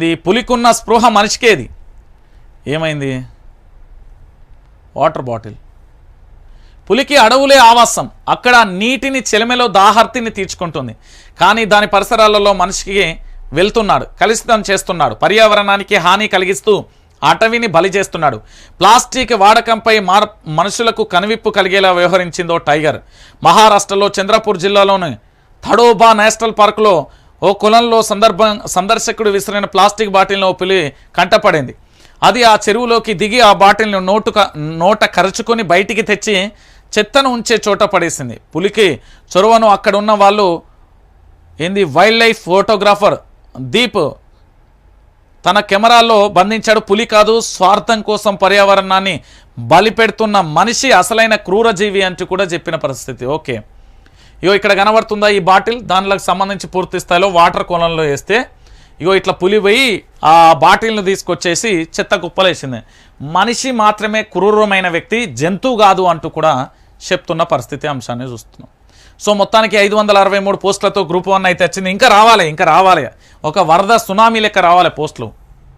ఇది పులికున్న స్పృహ మనిషికేది? ఏమైంది? Water bottle. పులికి అడవులే ఆవాసం. అక్కడ నీటిని చెలిమెలో దాహర్తిని తీర్చుకుంటుంది. కానీ దాని పరిసరాలలో మనిషికి వెళ్తున్నాడు కలుషితం చేస్తున్నాడు పర్యావరణానికి హాని కలిగిస్తూ అటవిని బలి చేస్తున్నాడు. ప్లాస్టిక్ వాడకంపై మార్ మనుషులకు కనువిప్పు కలిగేలా వ్యవహరించిందో టైగర్. మహారాష్ట్రలో చంద్రపూర్ జిల్లాలోని తడోబా నేషనల్ పార్కులో ఓ కులంలో సందర్భం సందర్శకుడు విసిరిన ప్లాస్టిక్ బాటిల్ను పులి కంటపడింది. అది ఆ చెరువులోకి దిగి ఆ బాటిల్ను నోటు నోట కరుచుకొని బయటికి తెచ్చి చెత్తను ఉంచే చోట పడేసింది. పులికి చొరవను అక్కడ ఉన్న వాళ్ళు ఏంది వైల్డ్ లైఫ్ ఫోటోగ్రాఫర్ దీప్ తన కెమెరాల్లో బంధించాడు. పులి కాదు స్వార్థం కోసం పర్యావరణాన్ని బలిపెడుతున్న మనిషి అసలైన క్రూరజీవి అంటూ కూడా చెప్పిన పరిస్థితి. ఓకే. ఇగో ఇక్కడ కనబడుతుందా ఈ బాటిల్? దానిలకు సంబంధించి పూర్తి స్థాయిలో వాటర్ కోలంలో వేస్తే ఇగో ఇట్లా పులి పోయి ఆ బాటిల్ను తీసుకొచ్చేసి చెత్త కుప్పలేసింది. మనిషి మాత్రమే క్రూరమైన వ్యక్తి జంతువు కాదు అంటూ కూడా చెప్తున్న పరిస్థితి అంశాన్ని చూస్తున్నాం. సో మొత్తానికి ఐదు వందల అరవై మూడు పోస్టులతో గ్రూప్ వన్ అయితే వచ్చింది. ఇంకా రావాలి ఇంకా రావాలి. ఒక వరద సునామీ లెక్క రావాలి పోస్టులు.